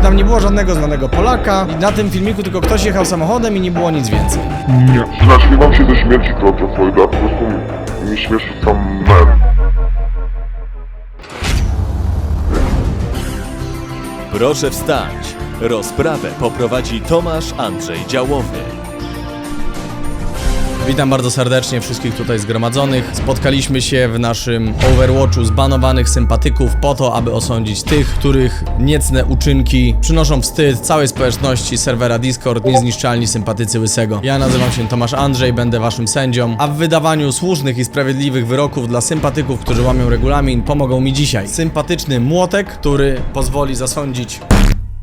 tam nie było żadnego znanego Polaka. I na tym filmiku tylko ktoś jechał samochodem i nie było nic więcej. Nie. Zaśmiewam się ze śmierci George'a Floyda, po prostu mi śmieszy sam mem. Proszę wstać. Rozprawę poprowadzi Tomasz Andrzej Działowy. Witam bardzo serdecznie wszystkich tutaj zgromadzonych. Spotkaliśmy się w naszym Overwatchu zbanowanych sympatyków po to, aby osądzić tych, których niecne uczynki przynoszą wstyd całej społeczności serwera Discord Niezniszczalni Sympatycy Łysego. Ja nazywam się Tomasz Andrzej, będę waszym sędzią, a w wydawaniu słusznych i sprawiedliwych wyroków dla sympatyków, którzy łamią regulamin, pomogą mi dzisiaj sympatyczny młotek, który pozwoli zasądzić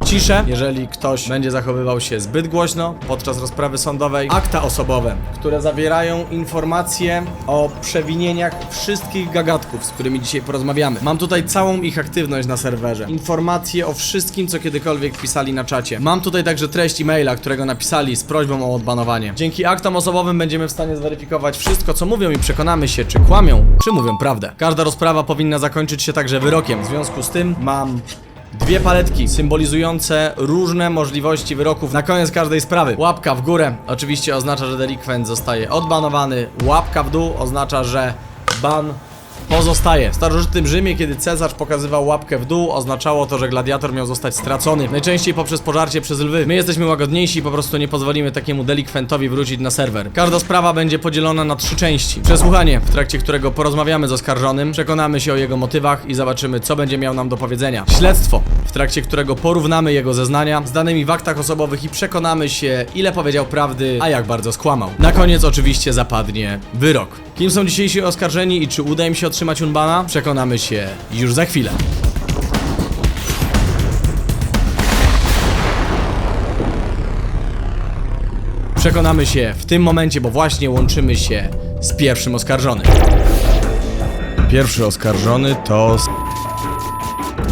ciszę, jeżeli ktoś będzie zachowywał się zbyt głośno podczas rozprawy sądowej. Akta osobowe, które zawierają informacje o przewinieniach wszystkich gagatków, z którymi dzisiaj porozmawiamy. Mam tutaj całą ich aktywność na serwerze. Informacje o wszystkim, co kiedykolwiek pisali na czacie. Mam tutaj także treść e-maila, którego napisali z prośbą o odbanowanie. Dzięki aktom osobowym będziemy w stanie zweryfikować wszystko, co mówią i przekonamy się, czy kłamią, czy mówią prawdę. Każda rozprawa powinna zakończyć się także wyrokiem. W związku z tym mam Dwie paletki symbolizujące różne możliwości wyroków na koniec każdej sprawy. Łapka w górę oczywiście oznacza, że delikwent zostaje odbanowany. Łapka w dół oznacza, że ban pozostaje. W starożytnym Rzymie, kiedy cesarz pokazywał łapkę w dół, oznaczało to, że gladiator miał zostać stracony. Najczęściej poprzez pożarcie przez lwy. My jesteśmy łagodniejsi i po prostu nie pozwolimy takiemu delikwentowi wrócić na serwer. Każda sprawa będzie podzielona na trzy części. Przesłuchanie, w trakcie którego porozmawiamy z oskarżonym, przekonamy się o jego motywach i zobaczymy, co będzie miał nam do powiedzenia. Śledztwo, w trakcie którego porównamy jego zeznania z danymi w aktach osobowych i przekonamy się, ile powiedział prawdy, a jak bardzo skłamał. Na koniec oczywiście zapadnie wyrok. Kim są dzisiejsi oskarżeni i czy uda im się otrzymać unbana? Przekonamy się już za chwilę. Przekonamy się w tym momencie, bo właśnie łączymy się z pierwszym oskarżonym. Pierwszy oskarżony to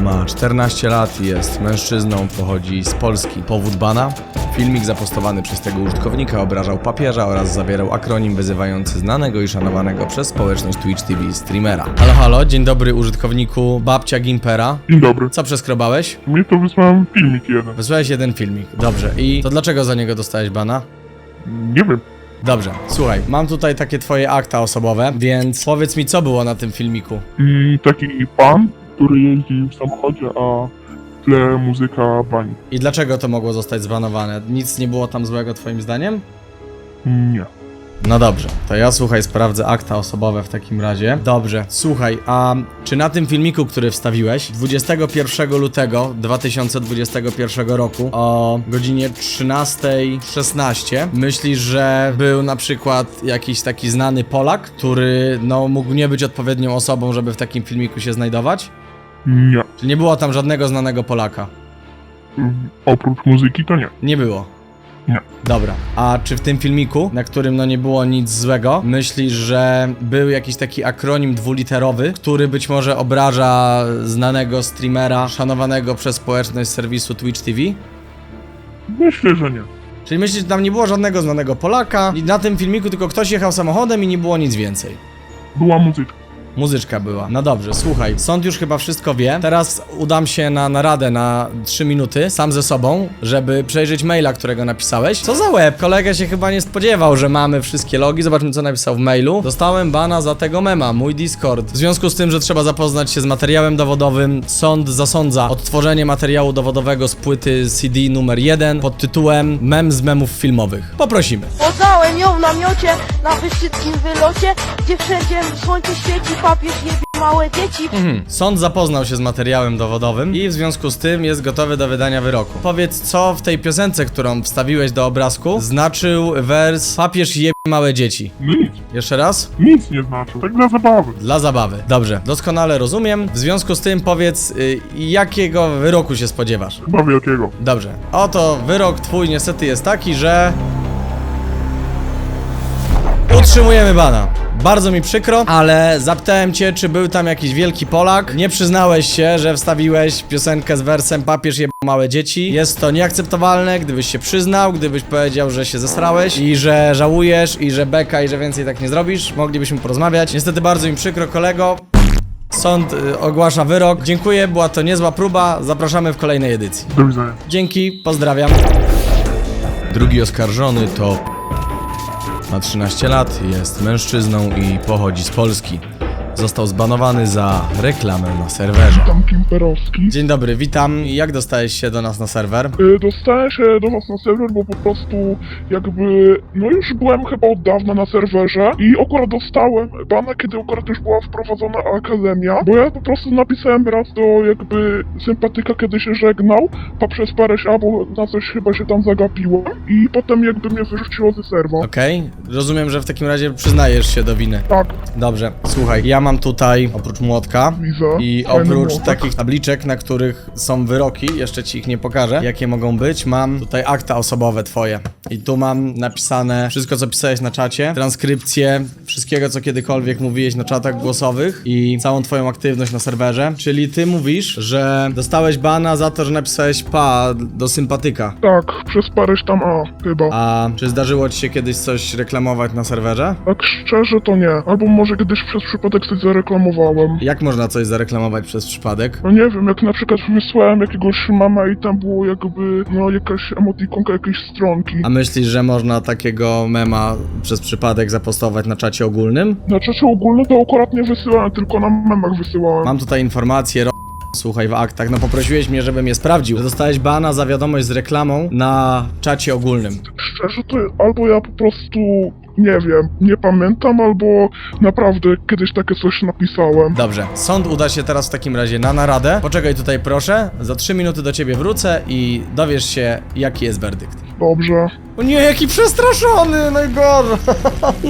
ma 14 lat, jest mężczyzną, pochodzi z Polski. Powód bana? Filmik zapostowany przez tego użytkownika obrażał papieża oraz zawierał akronim wyzywający znanego i szanowanego przez społeczność Twitch TV streamera. Halo, halo, dzień dobry użytkowniku Babcia Gimpera. Dzień dobry. Co przeskrobałeś? Mnie to wysłałem filmik jeden. Wysłałeś jeden filmik, dobrze. I to dlaczego za niego dostałeś bana? Nie wiem. Dobrze, słuchaj, mam tutaj takie twoje akta osobowe, więc powiedz mi, co było na tym filmiku. I taki pan, który jeździ w samochodzie, a tle muzyka bani. I dlaczego to mogło zostać zbanowane? Nic nie było tam złego twoim zdaniem? Nie. No dobrze, to ja słuchaj, sprawdzę akta osobowe w takim razie. Dobrze, słuchaj, a czy na tym filmiku, który wstawiłeś 21 lutego 2021 roku o godzinie 13.16 myślisz, że był na przykład jakiś taki znany Polak, który no mógł nie być odpowiednią osobą, żeby w takim filmiku się znajdować? Nie. Czy nie było tam żadnego znanego Polaka? Mm, Oprócz muzyki to nie. Nie było. Nie. Dobra. A czy w tym filmiku, na którym no nie było nic złego, myślisz, że był jakiś taki akronim dwuliterowy, który być może obraża znanego streamera, szanowanego przez społeczność serwisu Twitch TV? Myślę, że nie. Czyli myślisz, że tam nie było żadnego znanego Polaka i na tym filmiku tylko ktoś jechał samochodem i nie było nic więcej? Była muzyczka. Muzyczka była. No dobrze, słuchaj, sąd już chyba wszystko wie. Teraz udam się na naradę na 3 minuty, sam ze sobą, żeby przejrzeć maila, którego napisałeś. Co za łeb? Kolega się chyba nie spodziewał, że mamy wszystkie logi. Zobaczmy, co napisał w mailu. Dostałem bana za tego mema, mój Discord. W związku z tym, że trzeba zapoznać się z materiałem dowodowym, sąd zasądza odtworzenie materiału dowodowego z płyty CD numer 1 pod tytułem Mem z memów filmowych. Poprosimy. Poznałem ją w namiocie na wyszczytkim wylocie, gdzie wszędzie słońce świeci, papież jebie małe dzieci. Mhm. Sąd zapoznał się z materiałem dowodowym i w związku z tym jest gotowy do wydania wyroku. Powiedz, co w tej piosence, którą wstawiłeś do obrazku, znaczył wers Papież je małe dzieci. Nic. Jeszcze raz? Nic nie znaczy. Tak dla zabawy. Dla zabawy. Dobrze, doskonale rozumiem. W związku z tym powiedz, y, jakiego wyroku się spodziewasz? Chyba wielkiego. Dobrze. Oto wyrok twój niestety jest taki, że... Utrzymujemy bana. Bardzo mi przykro, ale zapytałem cię, czy był tam jakiś wielki Polak. Nie przyznałeś się, że wstawiłeś piosenkę z wersem Papież je małe dzieci. Jest to nieakceptowalne, gdybyś się przyznał, gdybyś powiedział, że się zesrałeś i że żałujesz i że beka i że więcej tak nie zrobisz. Moglibyśmy porozmawiać. Niestety bardzo mi przykro, kolego. Sąd y, ogłasza wyrok. Dziękuję, była to niezła próba. Zapraszamy w kolejnej edycji. Do widzenia. Dzięki, pozdrawiam. Drugi oskarżony to ma 13 lat, jest mężczyzną i pochodzi z Polski. Został zbanowany za reklamę na serwerze. Tam Kimperowski. Dzień dobry, witam. Jak dostałeś się do nas na serwer? Y, Dostałem się do was na serwer, bo po prostu jakby, no już byłem chyba od dawna na serwerze i akurat dostałem bana, kiedy akurat już była wprowadzona akademia, bo ja po prostu napisałem raz do jakby sympatyka, kiedy się żegnał, a przez parę się, albo na coś chyba się tam zagapiłem i potem jakby mnie wyrzuciło ze serwa. Okej, rozumiem, że w takim razie przyznajesz się do winy. Tak, Dobrze, słuchaj, ja mam tutaj oprócz młotka i Fajny oprócz młotek. takich tabliczek, na których są wyroki, jeszcze ci ich nie pokażę, jakie mogą być, mam tutaj akta osobowe twoje. I tu mam napisane wszystko, co pisałeś na czacie, transkrypcję wszystkiego, co kiedykolwiek mówiłeś na czatach głosowych i całą twoją aktywność na serwerze. Czyli ty mówisz, że dostałeś bana za to, że napisałeś pa do sympatyka. Tak, przez paręś tam A, chyba. A czy zdarzyło ci się kiedyś coś reklamować na serwerze? Tak szczerze to nie. Albo może kiedyś przez przypadek coś zareklamowałem. Jak można coś zareklamować przez przypadek? No nie wiem, jak na przykład wysłałem jakiegoś mama i tam było jakby, no jakaś emotikonka jakiejś stronki. A myślisz, że można takiego mema przez przypadek zapostować na czacie ogólnym? Na czacie ogólnym to akurat nie wysyłałem, tylko na memach wysyłałem. Mam tutaj informację, ro... słuchaj w aktach, no poprosiłeś mnie, żebym je sprawdził. Że dostałeś bana za wiadomość z reklamą na czacie ogólnym. Szczerze to albo ja po prostu, nie wiem, nie pamiętam, albo naprawdę kiedyś takie coś napisałem. Dobrze, sąd uda się teraz w takim razie na naradę. Poczekaj tutaj proszę, za 3 minuty do ciebie wrócę i dowiesz się, jaki jest werdykt. Dobrze. O nie, jaki przestraszony, najgorzej.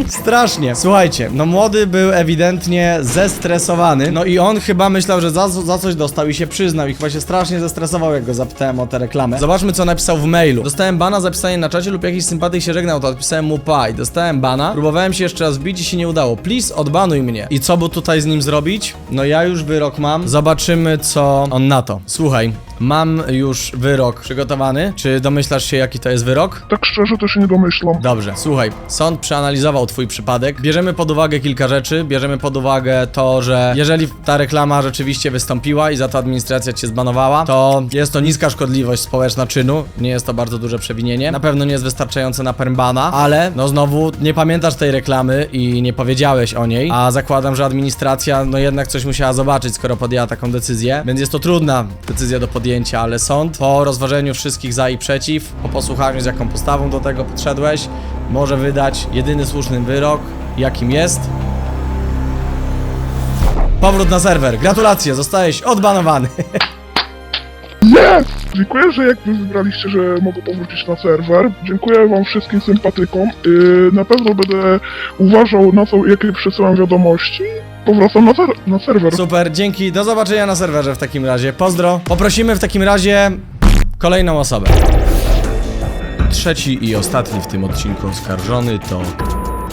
Strasznie. Słuchajcie, no młody był ewidentnie zestresowany. No i on chyba myślał, że za, za coś dostał i się przyznał. I chyba się strasznie zestresował, jak go zapytałem o tę reklamę. Zobaczmy, co napisał w mailu. Dostałem bana za pisanie na czacie lub jakiś sympatyk się żegnał, to odpisałem mu pa i dostałem bana. Próbowałem się jeszcze raz wbić i się nie udało. Please, odbanuj mnie. I co by tutaj z nim zrobić? No ja już wyrok mam. Zobaczymy, co on na to. Słuchaj, mam już wyrok przygotowany. Czy domyślasz się, jaki to jest wyrok? Tak szczerze to się nie domyślam. Dobrze, słuchaj, sąd przeanalizował twój przypadek. Bierzemy pod uwagę kilka rzeczy. Bierzemy pod uwagę to, że jeżeli ta reklama rzeczywiście wystąpiła i za to administracja cię zbanowała, to jest to niska szkodliwość społeczna czynu. Nie jest to bardzo duże przewinienie. Na pewno nie jest wystarczające na permbana, ale no znowu nie pamiętasz tej reklamy i nie powiedziałeś o niej, a zakładam, że administracja no jednak coś musiała zobaczyć, skoro podjęła taką decyzję, więc jest to trudna decyzja do podjęcia, ale sąd po rozważeniu wszystkich za i przeciw, po posłuchaniu z jaką postawą do tego podszedłeś, może wydać jedyny słuszny wyrok, jakim jest. Powrót na serwer. Gratulacje, zostałeś odbanowany. Yes! Dziękuję, że jakby wybraliście, że mogę powrócić na serwer. Dziękuję wam wszystkim sympatykom. Yy, na pewno będę uważał na to, jakie przesyłam wiadomości. Powracam na, ser- na serwer. Super, dzięki, do zobaczenia na serwerze w takim razie. Pozdro. Poprosimy w takim razie kolejną osobę. Trzeci i ostatni w tym odcinku oskarżony to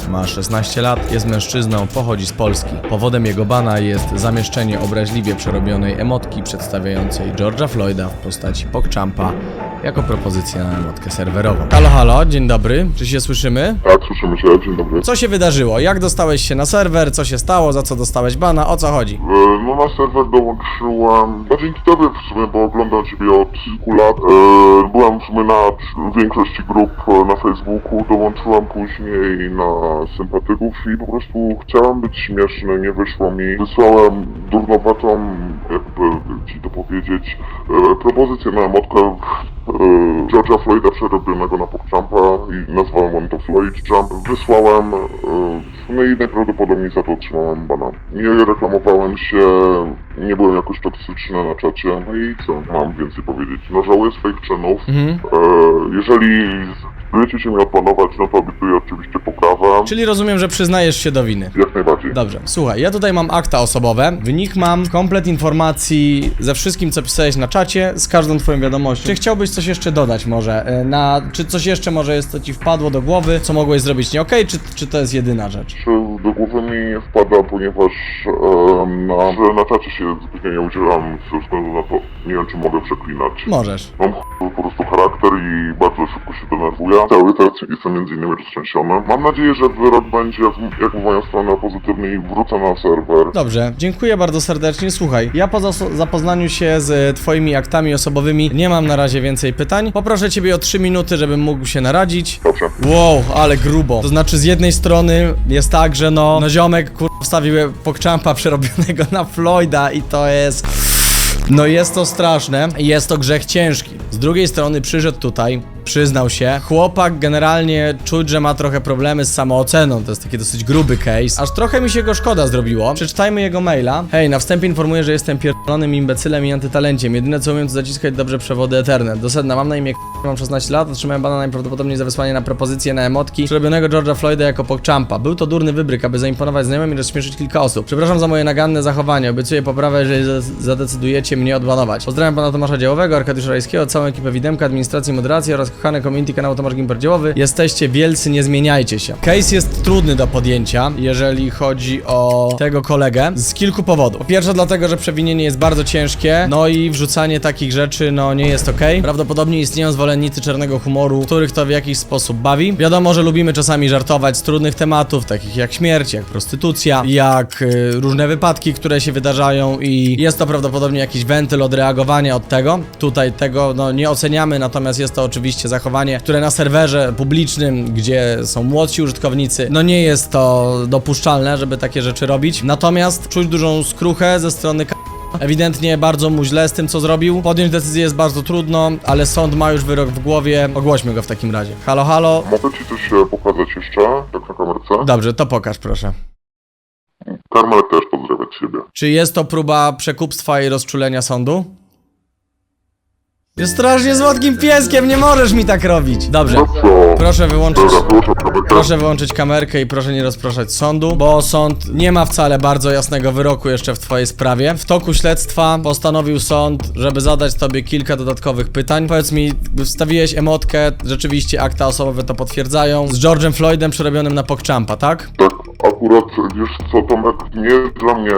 ma 16 lat, jest mężczyzną, pochodzi z Polski. Powodem jego bana jest zamieszczenie obraźliwie przerobionej emotki przedstawiającej George'a Floyda w postaci PogChampa jako propozycję na emotkę serwerową. Halo, halo, dzień dobry, czy się słyszymy? Tak, słyszymy się. Dzień dobry. Co się wydarzyło? Jak dostałeś się na serwer? Co się stało? Za co dostałeś bana? O co chodzi? E, No na serwer dołączyłem, no dzięki tobie w sumie, bo oglądam ciebie od kilku lat. E, byłem w sumie na większości grup e, na Facebooku, dołączyłem później na sympatyków i po prostu chciałem być śmieszny, nie wyszło mi. Wysłałem durnowatą, jakby ci to powiedzieć, e, propozycję na emotkę e, George'a Floyda przerobionego na PogChampa i nazwałem on to Floyd Jump. Wysłałem, e, no i najprawdopodobniej za to otrzymałem bana. Nie reklamowałem się, nie byłem jakoś toksyczny na czacie. No i co mam więcej powiedzieć? No żałuję swoich czynów. Mhm. E, jeżeli zdecydujecie się mnie odbanować, no to obiecuję oczywiście poprawę. Czyli rozumiem, że przyznajesz się do winy. Jak najbardziej. Dobrze, słuchaj, ja tutaj mam akta osobowe, w nich mam komplet informacji ze wszystkim, co pisałeś na czacie, z każdą twoją wiadomością. Czy chciałbyś coś jeszcze dodać może? e, Na, czy coś jeszcze może jest, co ci wpadło do głowy, co mogłeś zrobić nie okej, czy, czy to jest jedyna rzecz? Czy do głowy mi wpada, ponieważ em, na, że na czacie się zbytnio nie udzielam ze względu na to, nie wiem czy mogę przeklinać. Możesz. Mam ch- po prostu charakter i bardzo szybko się denerwuję. Cały teraz jestem między innymi roztrzęsiony. Mam nadzieję, że wyrok będzie jak w moją stronę pozytywny i wrócę na serwer. Dobrze, dziękuję bardzo serdecznie. Słuchaj, ja po zapoznaniu się z e, twoimi aktami osobowymi nie mam na razie więcej pytań. Poproszę ciebie o 3 minuty, żebym mógł się naradzić. Dobrze. Wow, ale grubo. To znaczy z jednej strony jest tak, że no, no ziomek kur... wstawił pokczampa przerobionego na Floyda i to jest... No jest to straszne i jest to grzech ciężki. Z drugiej strony przyszedł tutaj, przyznał się. Chłopak generalnie czuć, że ma trochę problemy z samooceną. To jest taki dosyć gruby case. Aż trochę mi się go szkoda zrobiło. Przeczytajmy jego maila. Hej, na wstępie informuję, że jestem pierdolonym imbecylem i antytalenciem. Jedyne co umiem to zaciskać dobrze przewody Ethernet. Do sedna, mam na imię k***, mam 16 lat, otrzymałem bana najprawdopodobniej za wysłanie na propozycję na emotki przerobionego George'a Floyda jako pokczampa. Był to durny wybryk, aby zaimponować znajomym i rozśmieszyć kilka osób. Przepraszam za moje naganne zachowanie, obiecuję poprawę, jeżeli za- zadecydujecie mnie odbanować. Pozdrawiam pana Tomasza Działowego, Arkadiusza Rajskiego, całą ekipę Widemka, administracji, moderacji oraz kochane community kanału Tomasz Gimper Działowy. Jesteście wielcy, nie zmieniajcie się. Case jest trudny do podjęcia, jeżeli chodzi o tego kolegę, z kilku powodów. Po pierwsze dlatego, że przewinienie jest bardzo ciężkie, no i wrzucanie takich rzeczy, no nie jest okej. Prawdopodobnie istnieją zwolennicy czarnego humoru, których to w jakiś sposób bawi. Wiadomo, że lubimy czasami żartować z trudnych tematów, takich jak śmierć, jak prostytucja, jak y, różne wypadki, które się wydarzają i jest to prawdopodobnie jakiś wentyl odreagowania od tego. Tutaj tego no, nie oceniamy, natomiast jest to oczywiście zachowanie, które na serwerze publicznym, gdzie są młodsi użytkownicy, no nie jest to dopuszczalne, żeby takie rzeczy robić. Natomiast czuć dużą skruchę ze strony Ewidentnie bardzo mu źle z tym, co zrobił. Podjąć decyzję jest bardzo trudno, ale sąd ma już wyrok w głowie. Ogłośmy go w takim razie. Halo, halo. Mogę ci coś e, pokazać jeszcze, tak na kamerce? Dobrze, to pokaż proszę. Karmel też pozdrawia ciebie. Czy jest to próba przekupstwa i rozczulenia sądu? Jest strasznie słodkim pieskiem, nie możesz mi tak robić. Dobrze. No? Proszę wyłączyć. Proszę wyłączyć kamerkę i proszę nie rozpraszać sądu, bo sąd nie ma wcale bardzo jasnego wyroku jeszcze w twojej sprawie. W toku śledztwa postanowił sąd, żeby zadać tobie kilka dodatkowych pytań. Powiedz mi, wstawiłeś emotkę, rzeczywiście akta osobowe to potwierdzają, z George'em Floydem przerobionym na pokczampa, tak? Tak, akurat wiesz co, Tomek, nie jest dla mnie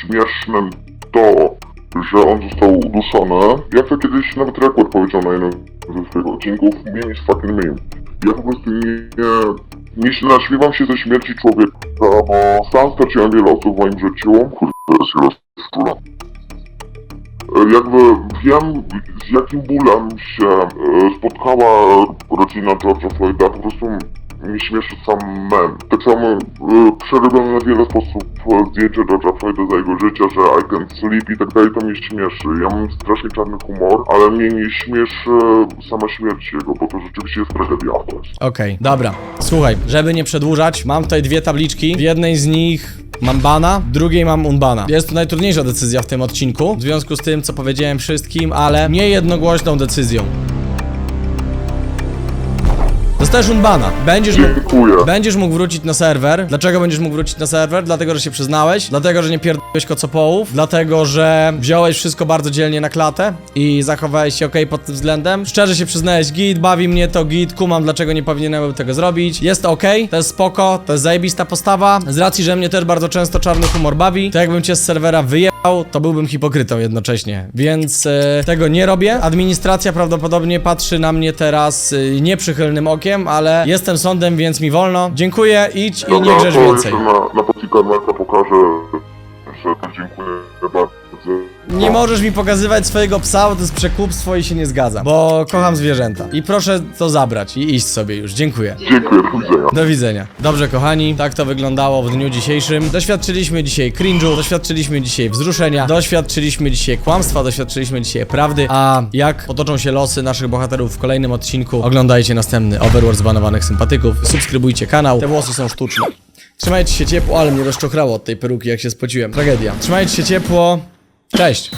śmiesznym to, że on został uduszony. Ja to kiedyś nawet rekord powiedział na jednym ze swoich odcinków, meme is fucking meme. Ja po prostu nie, nie, nie naśmiewam się ze śmierci człowieka, bo sam straciłem wiele osób w moim życiu. Kurde, teraz się rozczulam. E, Jakby wiem, z jakim bólem się e, spotkała rodzina George'a Floyda, po prostu mnie śmieszy sam mem. Tak samo y, przerobione na wiele sposobów e, zdjęcie George'a Floyda za jego życia, że I can sleep i tak dalej, to mnie śmieszy. Ja mam strasznie czarny humor, ale mnie nie śmieszy sama śmierć jego, bo to rzeczywiście jest tragedia. Okej, dobra. Słuchaj, żeby nie przedłużać, mam tutaj dwie tabliczki. W jednej z nich mam bana, drugiej mam unbana. Jest to najtrudniejsza decyzja w tym odcinku, w związku z tym, co powiedziałem wszystkim, ale nie jednogłośną decyzją. Dostajesz unbana. Będziesz mógł... Będziesz mógł wrócić na serwer. Dlaczego będziesz mógł wrócić na serwer? Dlatego, że się przyznałeś, dlatego, że nie pierdolłeś kocopołów, dlatego, że wziąłeś wszystko bardzo dzielnie na klatę i zachowałeś się ok pod tym względem. Szczerze się przyznałeś, git, bawi mnie to, git, kumam, dlaczego nie powinienem był tego zrobić. Jest to ok, to jest spoko, to jest zajebista postawa. Z racji, że mnie też bardzo często czarny humor bawi, to jakbym cię z serwera wyjechał, to byłbym hipokrytą jednocześnie. Więc e, tego nie robię. Administracja prawdopodobnie patrzy na mnie teraz e, nieprzychylnym okiem, ale jestem sądem, więc mi wolno. Dziękuję, idź i nie grzesz więcej. na, na pocji Karmelka pokażę, dziękuję bardzo. Nie możesz mi pokazywać swojego psa, bo to jest przekupstwo i się nie zgadzam. Bo kocham zwierzęta. I proszę to zabrać i iść sobie już. Dziękuję. Dziękuję, do widzenia. Do widzenia. Dobrze, kochani, tak to wyglądało w dniu dzisiejszym. Doświadczyliśmy dzisiaj cringe'u, doświadczyliśmy dzisiaj wzruszenia, doświadczyliśmy dzisiaj kłamstwa, doświadczyliśmy dzisiaj prawdy. A jak potoczą się losy naszych bohaterów w kolejnym odcinku, oglądajcie następny Overwatch zbanowanych sympatyków, subskrybujcie kanał. Te włosy są sztuczne. Trzymajcie się ciepło, ale mnie rozczokrało od tej peruki, jak się spociłem. Tragedia. Trzymajcie się ciepło. Cześć.